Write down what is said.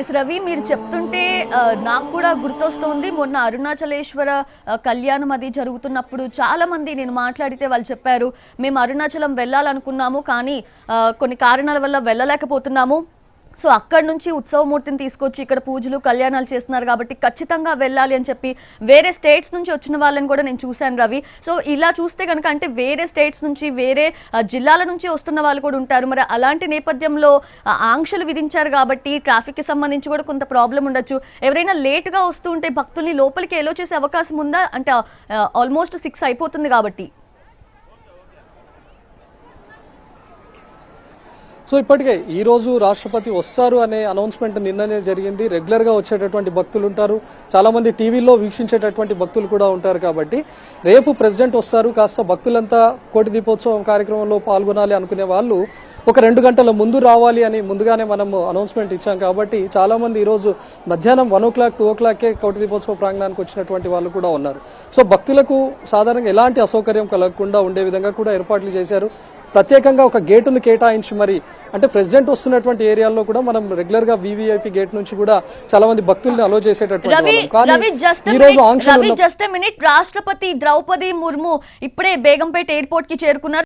Yes Ravi మీరు చెప్తుంటే నాకు కూడా గుర్తొస్తోంది. మొన్న అరుణాచలేశ్వర కళ్యాణం అది జరుగుతున్నప్పుడు చాలామంది నేను మాట్లాడితే వాళ్ళు చెప్పారు మేము అరుణాచలం వెళ్ళాలనుకున్నాము కానీ కొన్ని కారణాల వల్ల వెళ్ళలేకపోతున్నాము. సో అక్కడి నుంచి ఉత్సవమూర్తిని తీసుకొచ్చి ఇక్కడ పూజలు కళ్యాణాలు చేస్తున్నారు కాబట్టి ఖచ్చితంగా వెళ్ళాలి అని చెప్పి వేరే స్టేట్స్ నుంచి వచ్చిన వాళ్ళని కూడా నేను చూశాను రవి. సో ఇలా చూస్తే కనుక అంటే వేరే స్టేట్స్ నుంచి వేరే జిల్లాల నుంచి వస్తున్న వాళ్ళు కూడా ఉంటారు. మరి అలాంటి నేపథ్యంలో ఆంక్షలు విధించారు కాబట్టి ట్రాఫిక్కి సంబంధించి కూడా కొంత ప్రాబ్లం ఉండొచ్చు. ఎవరైనా లేట్గా వస్తూ ఉంటే భక్తుల్ని లోపలికి ఎలో చేసే అవకాశం ఉందా? అంటే ఆల్మోస్ట్ సిక్స్ అయిపోతుంది కాబట్టి. సో ఇప్పటికే ఈరోజు రాష్ట్రపతి వస్తారు అనే అనౌన్స్మెంట్ నిన్ననే జరిగింది. రెగ్యులర్గా వచ్చేటటువంటి భక్తులు ఉంటారు. చాలామంది టీవీల్లో వీక్షించేటటువంటి భక్తులు కూడా ఉంటారు కాబట్టి రేపు ప్రెసిడెంట్ వస్తారు. కాస్త భక్తులంతా కోటి దీపోత్సవం కార్యక్రమంలో పాల్గొనాలి అనుకునే వాళ్ళు ఒక రెండు గంటల ముందు రావాలి అని ముందుగానే మనం అనౌన్స్మెంట్ ఇచ్చాం కాబట్టి చాలా మంది ఈ రోజు మధ్యాహ్నం వన్ ఓ క్లాక్ టూ ఓ క్లాక్కే కోటి దీపోత్సవ ప్రాంగణానికి వచ్చినటువంటి వాళ్ళు కూడా ఉన్నారు. సో భక్తులకు సాధారణంగా ఎలాంటి అసౌకర్యం కలగకుండా ఉండే విధంగా కూడా ఏర్పాట్లు చేశారు. ప్రత్యేకంగా ఒక గేటును కేటాయించి మరి అంటే ప్రెసిడెంట్ వస్తున్నటువంటి ఏరియాల్లో కూడా మనం రెగ్యులర్గా వివిఐపి గేట్ నుంచి కూడా చాలా మంది భక్తుల్ని అలో చేసేటటువంటి రాష్ట్రపతి ద్రౌపది ముర్ము ఇప్పుడే బేగంపేట ఎయిర్పోర్ట్కి చేరుకున్నారు.